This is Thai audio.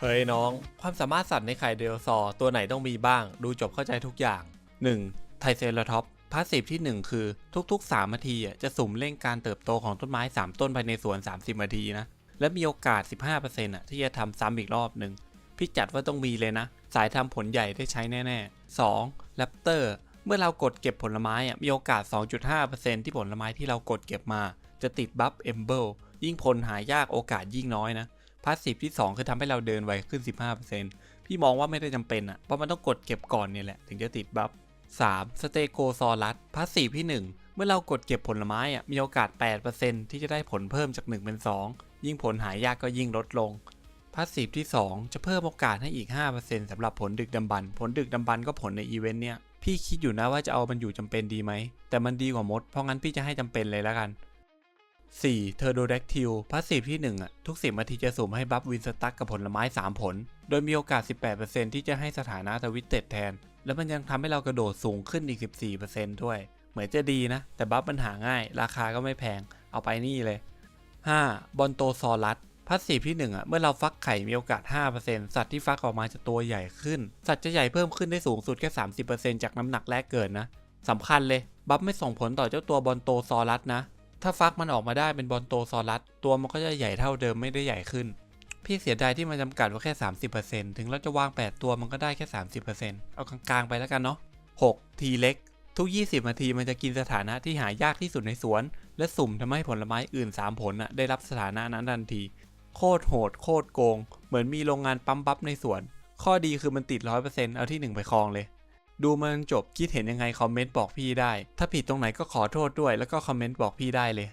เฮ้ยน้อง ความสามารถสัตว์ในไข่เดลซอตัวไหนต้องมีบ้าง ดูจบเข้าใจทุกอย่าง 1. ไทเซราท็อปพาสซีฟที่ 1 คือทุกๆ 3 นาทีจะสุ่มเร่งการเติบโตของต้นไม้ 3 ต้นภายในสวน 30 นาทีนะ และมีโอกาส 15%อะที่จะทำซ้ำอีกรอบหนึ่งพี่จัดว่าต้องมีเลยนะ สายทำผลใหญ่ได้ใช้แน่ ๆ 2. แรปเตอร์เมื่อเรากดเก็บผลไม้มีโอกาส 2.5%ที่ผลไม้ที่เรากดเก็บมา จะติดบัฟเอมเบิลยิ่งผลหายากโอกาสยิ่งน้อยนะ พาสซีฟที่ 2 คือทำให้เราเดินไวขึ้น 15%พี่มองว่าไม่ได้จำเป็นอะเพราะมันต้องกดเก็บก่อนเนี่ยแหละถึงจะติดบัฟ 3. สเตโกซอรัสพาสซีฟที่ 1 เมื่อเรากดเก็บผลไม้อะมีโอกาส 8%ที่จะได้ผลเพิ่มจาก 1 เป็น 2 ยิ่งผลหายากก็ยิ่งลดลงพาสซีฟที่ 2 จะเพิ่มโอกาสให้อีก 5%สำหรับผลดึกดำบรรพ์ผลดึกดำบรรพ์ก็ผลในอีเวนต์เนี่ยพี่คิดอยู่นะว่าจะเอามันอยู่จำเป็นดีไหมแต่มันดีกว่ามดเพราะงั้นพี่จะให้จำเป็นเลยแล้วกัน 4. เทอร์โดแดกทิลพาสซีฟที่1อะทุก10นาทีจะสุ่มให้บัฟวินสตั๊กกับผลไม้ 3 ผล โดยมีโอกาส 18%ที่จะให้สถานะทวิตเต็ดแทน แล้วมันยังทำให้เรากระโดดสูงขึ้นอีก 14%ด้วย เหมือนจะดีนะ แต่บัฟมันหาง่าย ราคาก็ไม่แพง เอาไปนี่เลย 5. บอนโตซอรัสพาสซีฟที่1อะเมื่อเราฟักไข่มีโอกาส 5%สัตว์ที่ฟักออกมาจะตัวใหญ่ขึ้น สัตว์จะใหญ่เพิ่มขึ้นได้สูงสุดแค่ 30%จากน้ำหนักแรกเกิดนะสำคัญเลย บัฟไม่ส่งผลต่อเจ้าตัวบอนโตซอรัสนะ ถ้าฟักมันออกมาได้เป็นบอลโตซอรัสตัวมันก็จะใหญ่เท่าเดิมไม่ได้ใหญ่ขึ้น พี่เสียดายที่มันจำกัดว่าแค่ 30%ถึงเราจะวาง 8 ตัวมันก็ได้แค่ 30%เอากลางๆไปแล้วกันเนาะ 6. ทีเล็กทุก 20 นาทีมันจะกินสถานะที่หายากที่สุดในสวน และสุ่มทำให้ผลไม้อื่น 3 ผลน่ะได้รับสถานะนั้นทันที โคตรโหด โคตรโกง เหมือนมีโรงงานปั๊มบัฟในสวน ข้อดีคือมันติด 100%เอาที่ 1 ไปครองเลย ดูมันจบคิดเห็นยังไงคอมเมนต์บอกพี่ได้ ถ้าผิดตรงไหนก็ขอโทษด้วย แล้วก็คอมเมนต์บอกพี่ได้เลย